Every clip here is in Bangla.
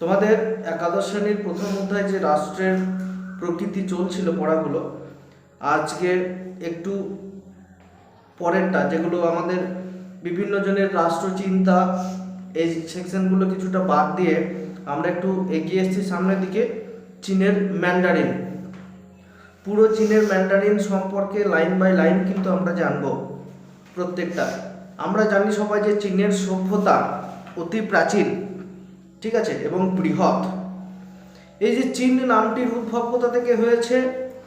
তোমাদের একাদশ শ্রেণির প্রথম অধ্যায় যে রাষ্ট্রের প্রকৃতি চলছিল পড়াগুলো, আজকে একটু পরেরটা, যেগুলো আমাদের বিভিন্ন জনের রাষ্ট্রচিন্তা, এই সেকশনগুলো কিছুটা বাদ দিয়ে আমরা একটু এগিয়ে এসেছি সামনের দিকে, চীনের ম্যান্ডারিন পুরো চীনের ম্যান্ডারিন সম্পর্কে লাইন বাই লাইন কিন্তু আমরা জানব প্রত্যেকটা। আমরা জানি সবাই যে চীনের সভ্যতা অতি প্রাচীন। ঠিক আছে? এবং বৃহৎ। এই যে চীন নামটির উদ্ভব কোথা থেকে হয়েছে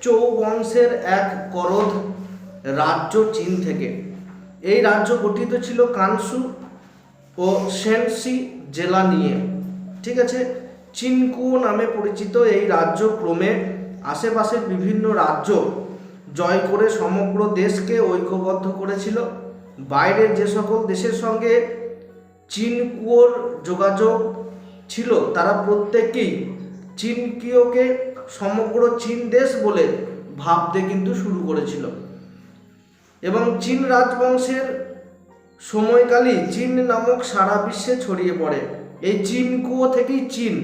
চৌ বংশের এক করদ রাজ্য চীন থেকে। এই রাজ্য গঠিত ছিল কানসু ও সেনসি জেলা নিয়ে। ঠিক আছে? চিনকুয়ো নামে পরিচিত এই রাজ্য ক্রমে আশেপাশের বিভিন্ন রাজ্য জয় করে সমগ্র দেশকে ঐক্যবদ্ধ করেছিল। বাইরের যে সকল দেশের সঙ্গে চিনকুয়োর যোগাযোগ ছিল, তারা প্রত্যেকেই চিনকিওকে সমগ্র চীন দেশ বলে ভাবতে কিন্তু শুরু করেছিল। এবং চীন রাজবংশের সময়কালই চীন নামক সারা বিশ্বে ছড়িয়ে পড়ে। এই চিনকুয়ো থেকেই চীন,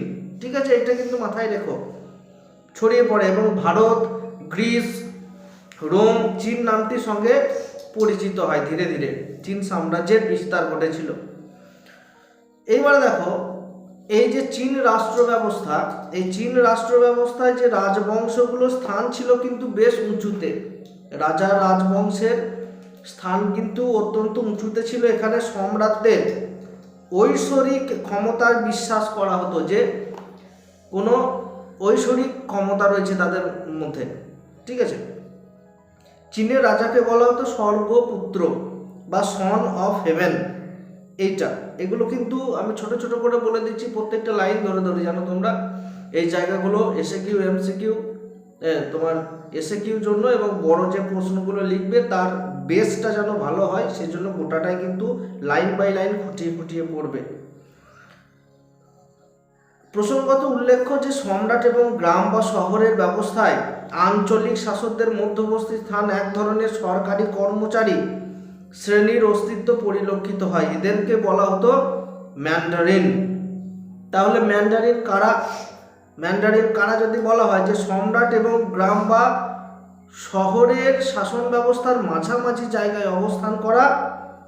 ঠিক আছে? এটা কিন্তু মাথায় রেখো। ছড়িয়ে পড়ে এবং ভারত, গ্রিস, রোম, চীন নামটির সঙ্গে পরিচিত হয় ধীরে ধীরে। চীন সাম্রাজ্যের বিস্তার ঘটেছিল। এইবার দেখো এই যে চীন রাষ্ট্র ব্যবস্থা, এই চীন রাষ্ট্র ব্যবস্থায় যে রাজবংশগুলো স্থান ছিল কিন্তু বেশ উঁচুতে। রাজা রাজবংশের স্থান কিন্তু অত্যন্ত উঁচুতে ছিল এখানে সম্রাটদের। ঐশ্বরিক ক্ষমতার বিশ্বাস করা হতো যে, কোনো ঐশ্বরিক ক্ষমতা রয়েছে তাদের মধ্যে, ঠিক আছে? চীনের রাজাকে বলা হতো স্বর্গপুত্র বা সন অফ হেভেন এইটা, এগুলো কিন্তু আমি ছোট ছোট করে বলে দিচ্ছি, প্রত্যেকটা লাইন ধরে ধরে জানো তোমরা। এই জায়গাগুলো এসে কিউ এমসি কিউ তোমার এসে কিউ জন্য এবং বড় যে প্রশ্নগুলো লিখবে, তার বেসটা যেন ভালো হয়, সেজন্য গোটাটাই কিন্তু লাইন বাই লাইন খুঁটিয়ে খুঁটিয়ে পড়বে। প্রসঙ্গত উল্লেখ্য যে সম্রাট এবং গ্রাম বা শহরের ব্যবস্থায় আঞ্চলিক শাসকদের মধ্যবর্তী স্থান এক ধরনের সরকারি কর্মচারী শ্রেণির অস্তিত্ব পরিলক্ষিত হয়। এদেরকে বলা হতো ম্যান্ডারিন। তাহলে ম্যান্ডারিন কারা? ম্যান্ডারিন কারা যদি বলা হয় যে সম্রাট এবং গ্রাম বা শহরের শাসন ব্যবস্থার মাঝামাঝি জায়গায় অবস্থান করা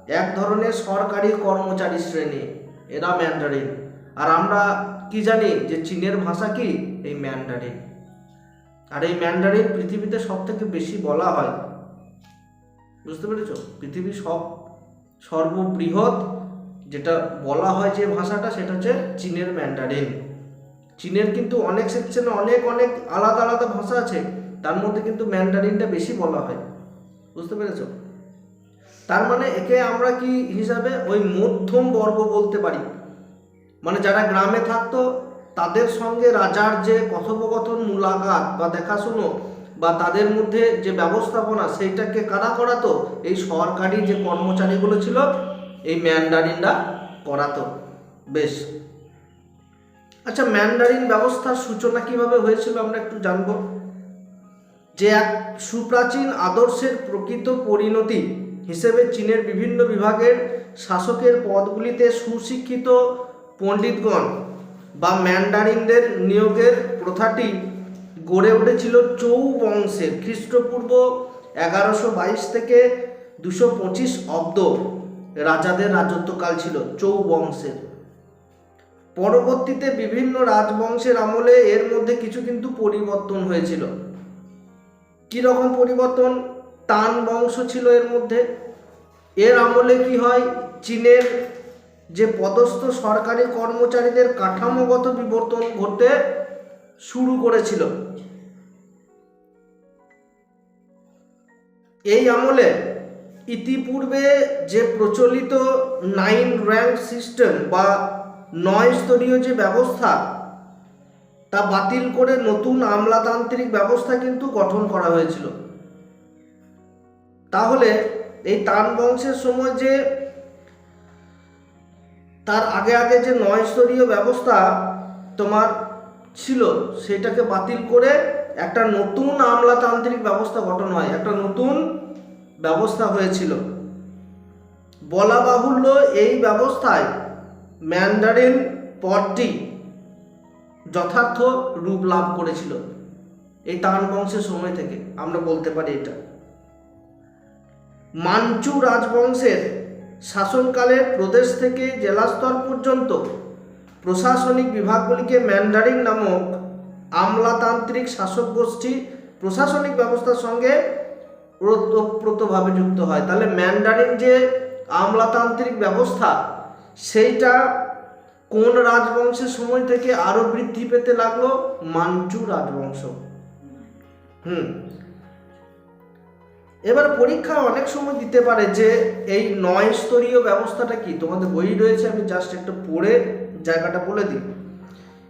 এক ধরনের সরকারি কর্মচারী শ্রেণি, এরা ম্যান্ডারিন। আর আমরা কি জানি যে চীনের ভাষা কি? এই ম্যান্ডারিন। আর এই ম্যান্ডারিন পৃথিবীতে সব থেকে বেশি বলা হয়। বুঝতে পেরেছ? পৃথিবীর সব সর্ববৃহৎ যেটা বলা হয় যে ভাষাটা, সেটা হচ্ছে চীনের ম্যান্ডারিন। চীনের কিন্তু অনেক সেকশনে অনেক অনেক আলাদা আলাদা ভাষা আছে। তার মধ্যে কিন্তু ম্যান্ডারিনটা বেশি বলা হয়। বুঝতে পেরেছ? তার মানে একে আমরা কি হিসাবে ওই মধ্যম বর্গ বলতে পারি? মানে যারা গ্রামে থাকতো, তাদের সঙ্গে রাজার যে কথোপকথন মুলাকাত বা দেখাশুনো বা তাদের মধ্যে যে ব্যবস্থাপনা সেইটাকে কারা করাতো? এই সরকারি যে কর্মচারীগুলো ছিল, এই ম্যান্ডারিনরা করাতো। বেশ। আচ্ছা ম্যান্ডারিন ব্যবস্থার সূচনা কীভাবে হয়েছিল আমরা একটু জানব। যে এক সুপ্রাচীন আদর্শের প্রকৃত পরিণতি হিসেবে চীনের বিভিন্ন বিভাগের শাসকের পদগুলিতে সুশিক্ষিত পণ্ডিতগণ বা ম্যান্ডারিনদের নিয়োগের প্রথাটি গড়ে উঠেছিল চৌ বংশের খ্রিস্টপূর্ব এগারোশো বাইশ থেকে দুশো পঁচিশ অব্দ রাজাদের রাজত্বকাল ছিল চৌ বংশের পরবর্তীতে বিভিন্ন রাজবংশের আমলে এর মধ্যে কিছু কিন্তু পরিবর্তন হয়েছিল। কি রকম পরিবর্তন? তান বংশ ছিল এর মধ্যে। এর আমলে কি হয়? চীনের যে পদস্থ সরকারি কর্মচারীদের কাঠামোগত বিবর্তন ঘটতে শুরু করেছিল। এই আমলে ইতিপূর্বে যে প্রচলিত নাইন র্যাঙ্ক সিস্টেম বা নয় স্তরীয় যে ব্যবস্থা, তা বাতিল করে নতুন আমলাতান্ত্রিক ব্যবস্থা কিন্তু গঠন করা হয়েছিল। তাহলে এই তান বংশের সময় যে তার আগে আগে যে নয় স্তরীয় ব্যবস্থা তোমার ছিল, সেটাকে বাতিল করে একটা নতুন আমলাতান্ত্রিক ব্যবস্থা গঠন হয়, একটা নতুন ব্যবস্থা হয়েছিল। বলা বাহুল্য এই ব্যবস্থায় ম্যান্ডারিন পদটি যথার্থ রূপ লাভ করেছিল। এই তান বংশের সময় থেকে আমরা বলতে পারি এটা। মাঞ্চু রাজবংশের শাসনকালে প্রদেশ থেকে জেলা স্তর পর্যন্ত প্রশাসনিক বিভাগগুলিকে ম্যান্ডারিন নামক আমলাতান্ত্রিক শাসক গোষ্ঠী প্রশাসনিক ব্যবস্থার সঙ্গে ওতপ্রোতভাবে যুক্ত হয়। তাহলে ম্যান্ডারিন যে আমলাতান্ত্রিক ব্যবস্থা, সেইটা কোন রাজবংশের সময় থেকে আরও বৃদ্ধি পেতে লাগল? মাঞ্চু রাজবংশ। হুম। এবার পরীক্ষা অনেক সময় দিতে পারে যে এই নয় স্তরীয় ব্যবস্থাটা কি? তোমাদের বই রয়েছে, আমি জাস্ট একটু পড়ে জায়গাটা বলে দিই।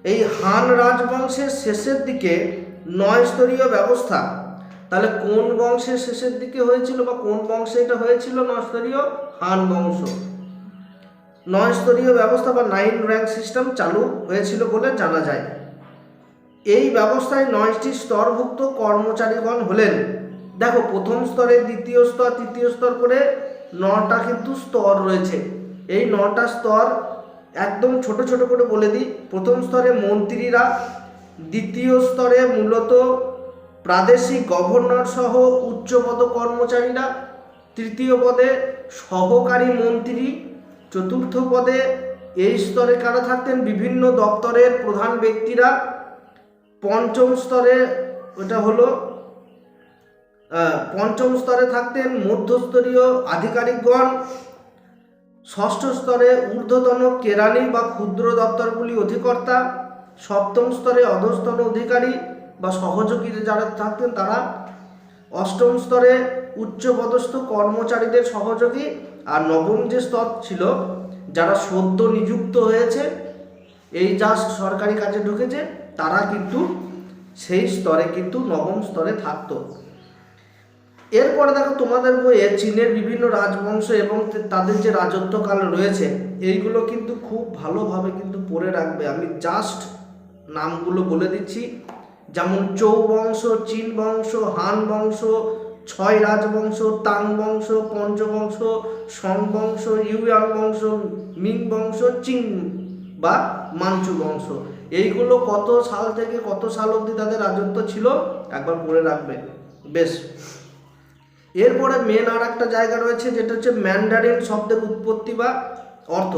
এই হান রাজবংশের শেষের দিকে নয় স্তরীয় ব্যবস্থা তাহলে কোন বংশের শেষের দিকে হয়েছিল বা কোন বংশে এটা হয়েছিল? নয় স্তরীয় হান বংশ। নয় স্তরীয় ব্যবস্থা বা নাইন র্যাঙ্ক সিস্টেম চালু হয়েছিল বলে জানা যায়। এই ব্যবস্থায় নয়টি স্তরভুক্ত কর্মচারীগণ হলেন। দেখো, প্রথম স্তরে দ্বিতীয় স্তর, তৃতীয় স্তর করে নটা কিন্তু স্তর রয়েছে। এই নটা স্তর একদম ছোট ছোট করে বলে দিই। প্রথম স্তরে মন্ত্রীরা, দ্বিতীয় স্তরে মূলত প্রাদেশিক গভর্নর সহ উচ্চপদ কর্মচারীরা তৃতীয় পদে সহকারী মন্ত্রী, চতুর্থ পদে এই স্তরে কারা থাকতেন? বিভিন্ন দপ্তরের প্রধান ব্যক্তিরা। পঞ্চম স্তরে ওটা হলো পঞ্চম স্তরে থাকতেন মধ্যস্তরীয় আধিকারিকগণ। ষষ্ঠ স্তরে ঊর্ধ্বতন কেরানি বা ক্ষুদ্র দপ্তরগুলি অধিকর্তা। সপ্তম স্তরে অধস্তন অধিকারী। বা সহযোগী যারা থাকতেন তারা অষ্টম স্তরে উচ্চপদস্থ কর্মচারীদের সহযোগী আর নবম যে স্তর ছিল, যারা সদ্য নিযুক্ত হয়েছে, এই জাস্ট সরকারি কাজে ঢুকেছে, তারা কিন্তু সেই স্তরে কিন্তু নবম স্তরে থাকতো। এরপরে দেখো তোমাদের বইয়ে চীনের বিভিন্ন রাজবংশ এবং তাদের যে রাজত্বকাল রয়েছে, এইগুলো কিন্তু খুব ভালোভাবে কিন্তু পড়ে রাখবে। আমি জাস্ট নামগুলো বলে দিচ্ছি। যেমন চৌ বংশ, চীন বংশ, হান বংশ, ছয় রাজবংশ তাং বংশ পঞ্চবংশ সং বংশ, ইউয়ান বংশ, মিং বংশ, চিং বা মাঞ্চু বংশ। এইগুলো কত সাল থেকে কত সাল অবধি তাদের রাজত্ব ছিল? একবার পড়ে রাখবে। বেশ। এরপরে মেন আর একটা জায়গা রয়েছে, যেটা হচ্ছে ম্যান্ডারিন শব্দের উৎপত্তি বা অর্থ।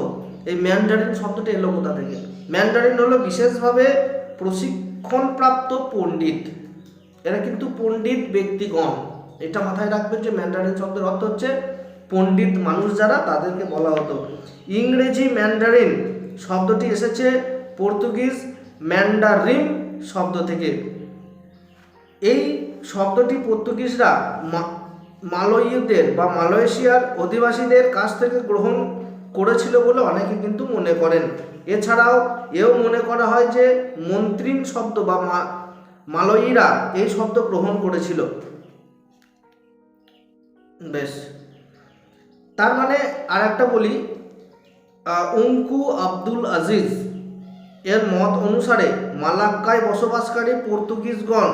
এই ম্যান্ডারিন শব্দটা এলো কোথা থেকে? ম্যান্ডারিন হলো বিশেষভাবে প্রশিক্ষণপ্রাপ্ত পণ্ডিত। এরা কিন্তু পণ্ডিত ব্যক্তিগণ। এটা মাথায় রাখবেন যে ম্যান্ডারিন শব্দের অর্থ হচ্ছে পণ্ডিত মানুষ যারা, তাদেরকে বলা হতো। ইংরেজি ম্যান্ডারিন শব্দটি এসেছে পর্তুগিজ ম্যান্ডারিন শব্দ থেকে। এই শব্দটি পর্তুগিজরা মা- মালয়ীয়দের বা মালয়েশিয়ার অধিবাসীদের কাছ থেকে গ্রহণ করেছিল বলে অনেকে কিন্তু মনে করেন। এছাড়াও এও মনে করা হয় যে মন্ত্রিন শব্দ বা মালয়ীরা এই শব্দ গ্রহণ করেছিল। বেশ। তার মানে আর একটা বলি উঙ্কু আব্দুল আজিজ এর মত অনুসারে মালাক্কায় বসবাসকারী পর্তুগিজগণ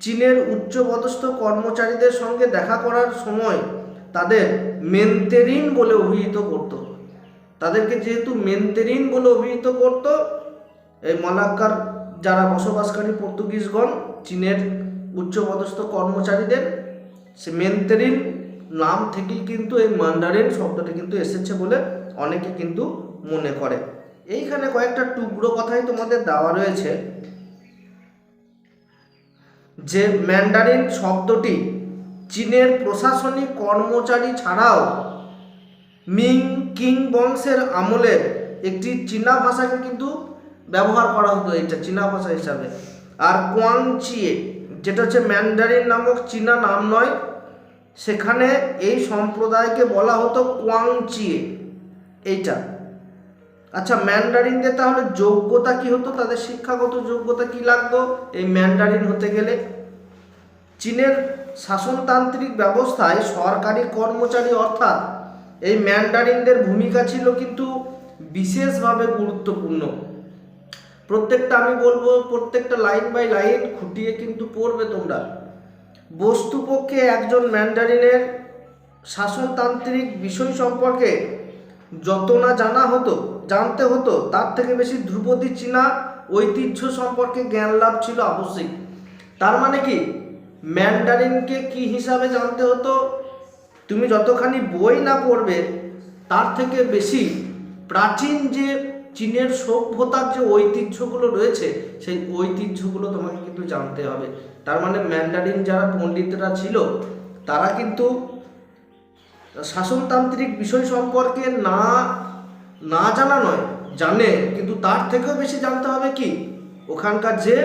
চীনের উচ্চপদস্থ কর্মচারীদের সঙ্গে দেখা করার সময় তাদের মেন্তেরিন বলে অভিহিত করত। তাদেরকে যেহেতু মেন্তেরিন বলে অভিহিত করত, এই মালাক্কার যারা বসবাসকারী পর্তুগিজগণ, চীনের উচ্চপদস্থ কর্মচারীদের, সে মেন্তেরিন নাম থেকেই কিন্তু এই মান্ডারিন শব্দটি কিন্তু এসেছে বলে অনেকে কিন্তু মনে করে। এইখানে কয়েকটা টুকরো কথাই তোমাদের দেওয়া রয়েছে। যে ম্যান্ডারিন শব্দটি চীনের প্রশাসনিক কর্মচারী ছাড়াও মিং কিং বংশের আমলের একটি চীনা ভাষাকে কিন্তু ব্যবহার করা হতো এটা, চীনা ভাষা হিসাবে। আর কোয়াং চিয়ে যেটা হচ্ছে ম্যান্ডারিন নামক চীনা নাম নয়, সেখানে এই সম্প্রদায়কে বলা হতো কোয়াং চিয়ে এইটা। আচ্ছা ম্যান্ডারিনদের তাহলে যোগ্যতা কি হতো? তাদের শিক্ষাগত যোগ্যতা কি লাগতো? এই ম্যান্ডারিন হতে গেলে চীনের শাসনতান্ত্রিক ব্যবস্থায় সরকারি কর্মচারী অর্থাৎ এই ম্যান্ডারিনদের ভূমিকা ছিল কিন্তু বিশেষভাবে গুরুত্বপূর্ণ। প্রত্যেকটা আমি বলব, প্রত্যেকটা লাইন বাই লাইন খুঁটিয়ে কিন্তু পড়বে তোমরা। বস্তুপক্ষে একজন ম্যান্ডারিনের শাসনতান্ত্রিক বিষয় সম্পর্কে যত না জানা হতো, জানতে হতো, তার থেকে বেশি ধ্রুপদী চীনা ঐতিহ্য সম্পর্কে জ্ঞান লাভ ছিল আবশ্যিক। তার মানে কি? ম্যান্ডারিনকে কি হিসাবে জানতে হতো? তুমি যতখানি বই না পড়বে, তার থেকে বেশি প্রাচীন যে চীনের সভ্যতার যে ঐতিহ্যগুলো রয়েছে, সেই ঐতিহ্যগুলো তোমাকে কিন্তু জানতে হবে। তার মানে ম্যান্ডারিন যারা পণ্ডিতরা ছিল, তারা কিন্তু শাসনতান্ত্রিক বিষয় সম্পর্কে না না জানা নয়, জানে। কিন্তু তার থেকেও বেশি জানতে হবে কি? ওখানকার যে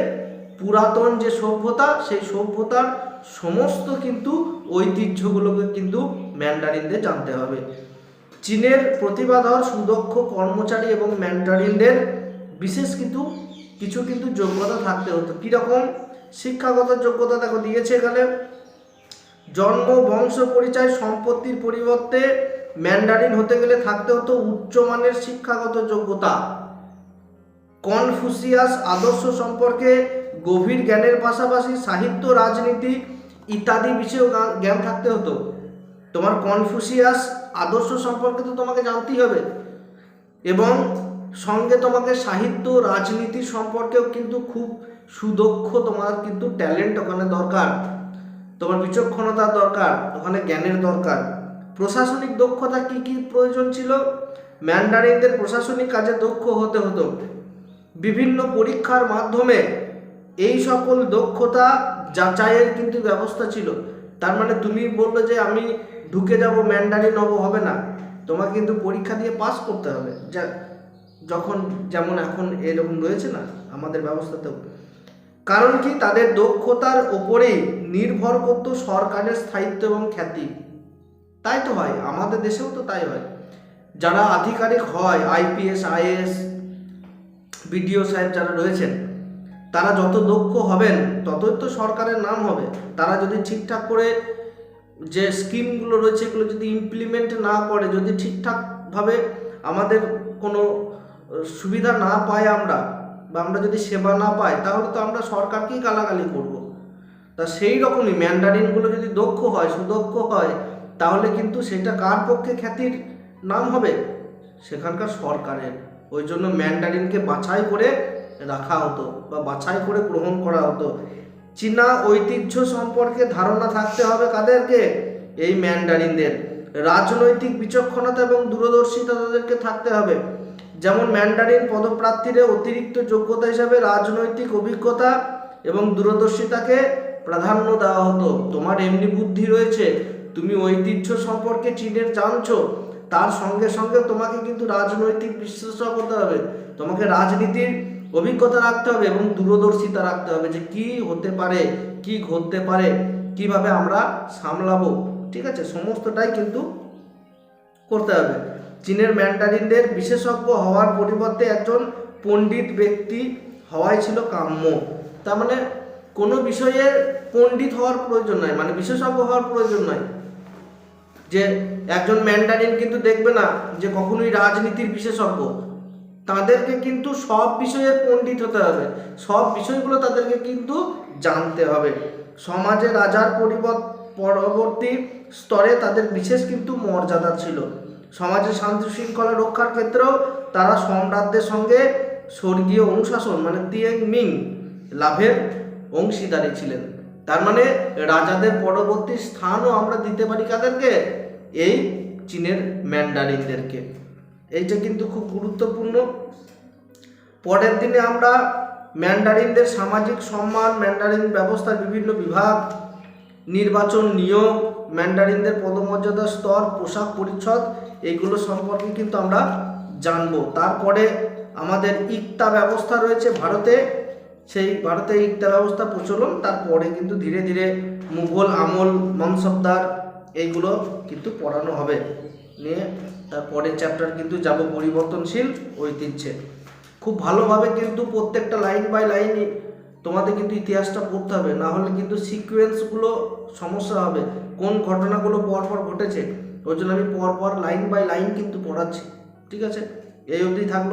পুরাতন যে সভ্যতা, সেই সভ্যতার সমস্ত কিন্তু ঐতিহ্যগুলোকে কিন্তু ম্যান্ডারিনদের জানতে হবে। চীনের প্রতিভাধর, সুদক্ষ কর্মচারী এবং ম্যান্ডারিনদের বিশেষ কিন্তু কিছু কিন্তু যোগ্যতা থাকতে হতো। কীরকম? শিক্ষাগত যোগ্যতা দেখো, দিয়েছে এখানে। জন্ম, বংশ, পরিচয়, সম্পত্তির পরিবর্তে ম্যান্ডারিন হতে গেলে থাকতে হতো উচ্চমানের শিক্ষাগত যোগ্যতা। কনফুসিয়াস আদর্শ সম্পর্কে গভীর জ্ঞানের পাশাপাশি সাহিত্য, রাজনীতি ইত্যাদি বিষয়েও জ্ঞান- থাকতে হতো। তোমার কনফুসিয়াস আদর্শ সম্পর্কে তো তোমাকে জানতেই হবে। এবং সঙ্গে তোমাকে সাহিত্য, রাজনীতি সম্পর্কেও কিন্তু খুব সুদক্ষ তোমার কিন্তু ট্যালেন্ট ওখানে দরকার। তোমার বিচক্ষণতা দরকার, ওখানে জ্ঞানের দরকার। প্রশাসনিক দক্ষতা কি কি প্রয়োজন ছিল? ম্যান্ডারিনদের প্রশাসনিক কাজে দক্ষ হতে হতো। বিভিন্ন পরীক্ষার মাধ্যমে এই সকল দক্ষতা যাচাইয়ের কিন্তু ব্যবস্থা ছিল। তার মানে তুমি বললে যে আমি ঢুকে যাব ম্যান্ডারিন নব হবে না। তোমাকে কিন্তু পরীক্ষা দিয়ে পাস করতে হবে। যা, যখন যেমন এখন এরকম রয়েছে না, আমাদের ব্যবস্থাতেও। কারণ কি? তাদের দক্ষতার ওপরেই নির্ভর করতো সরকারের স্থায়িত্ব এবং খ্যাতি। তাই তো হয়। আমাদের দেশেও তো তাই হয়। যারা আধিকারিক হয় আইপিএস আইএস বিডিও সাহেব যারা রয়েছেন তারা যত দক্ষ হবেন, ততই তো সরকারের নাম হবে। তারা যদি ঠিকঠাক করে যে স্কিমগুলো রয়েছে, এগুলো যদি ইমপ্লিমেন্ট না করে, যদি ঠিকঠাকভাবে আমাদের কোনো সুবিধা না পাই আমরা বা আমরা যদি সেবা না পাই, তাহলে তো আমরা সরকারকেই গালাগালি করব। তা সেই রকমই ম্যান্ডারিনগুলো যদি দক্ষ হয়, সুদক্ষ হয়, তাহলে কিন্তু সেটা কার পক্ষে খ্যাতির নাম হবে? সেখানকার সরকারের। ওই জন্য ম্যান্ডারিনকে বাছাই করে রাখা হতো বা বাছাই করে গ্রহণ করা হতো। চীনা ঐতিহ্য সম্পর্কে ধারণা থাকতে হবে কাদেরকে? এই ম্যান্ডারিনদের। রাজনৈতিক বিচক্ষণতা এবং দূরদর্শিতা তাদেরকে থাকতে হবে। যেমন ম্যান্ডারিন পদপ্রার্থীদের অতিরিক্ত যোগ্যতা হিসাবে রাজনৈতিক অভিজ্ঞতা এবং দূরদর্শিতাকে প্রাধান্য দেওয়া হতো। তোমার এমনি বুদ্ধি রয়েছে, তুমি ঐতিহ্য সম্পর্কে চীনের জানছো, তার সঙ্গে সঙ্গে তোমাকে কিন্তু রাজনৈতিক বিশ্লেষণ করতে হবে। তোমাকে রাজনীতির অভিজ্ঞতা রাখতে হবে এবং দূরদর্শিতা রাখতে হবে যে কি হতে পারে, কি ঘটতে পারে, কীভাবে আমরা সামলাবো, ঠিক আছে? সমস্তটাই কিন্তু করতে হবে। চীনের ম্যান্ডারিনদের বিশেষজ্ঞ হওয়ার পরিবর্তে একজন পণ্ডিত ব্যক্তি হওয়াই ছিল কাম্য। তার মানে কোনো বিষয়ে পণ্ডিত হওয়ার প্রয়োজন নয় মানে বিশেষজ্ঞ হওয়ার প্রয়োজন নয় যে একজন ম্যান্ডারিন কিন্তু দেখবে না যে কখনোই রাজনীতির বিশেষজ্ঞ। তাদেরকে কিন্তু সব বিষয়ে পণ্ডিত হতে হবে। সব বিষয়গুলো তাদেরকে কিন্তু জানতে হবে। সমাজে রাজার পরিবর্ত পরবর্তী স্তরে তাদের বিশেষ কিন্তু মর্যাদা ছিল। সমাজের শান্তি শৃঙ্খলা রক্ষার ক্ষেত্রেও তারা সম্রাটদের সঙ্গে স্বর্গীয় অনুশাসন মানে তিয়েং মিং লাভের অংশীদারি ছিলেন। তার মানে রাজাদের পরবর্তী স্থানও আমরা দিতে পারি কাদেরকে? এই চীনের ম্যান্ডারিনদেরকে। এইটা কিন্তু খুব গুরুত্বপূর্ণ। পরের দিনে আমরা ম্যান্ডারিনদের সামাজিক সম্মান, ম্যান্ডারিন ব্যবস্থার বিভিন্ন বিভাগ, নির্বাচন নিয়োগ, ম্যান্ডারিনদের পদমর্যাদা স্তর, পোশাক পরিচ্ছদ এইগুলো সম্পর্কে কিন্তু আমরা জানব। তারপরে আমাদের ইকতা ব্যবস্থা রয়েছে ভারতে। সেই ভারতে ইকতা ব্যবস্থা প্রচলন, তারপরে কিন্তু ধীরে ধীরে মুঘল আমল, মনসবদার এইগুলো কিন্তু পড়ানো হবে। নিয়ে তারপরের চ্যাপ্টার কিন্তু যাব পরিবর্তনশীল ঐতিহ্যে খুব ভালোভাবে কিন্তু প্রত্যেকটা লাইন বাই লাইন তোমাদের কিন্তু ইতিহাসটা পড়তে হবে, না হলে কিন্তু সিকোয়েন্সগুলো সমস্যা হবে, কোন ঘটনাগুলো পরপর ঘটেছে। ওই জন্য আমি পরপর লাইন বাই লাইন কিন্তু পড়াচ্ছি, ঠিক আছে? এই অবধি থাকল।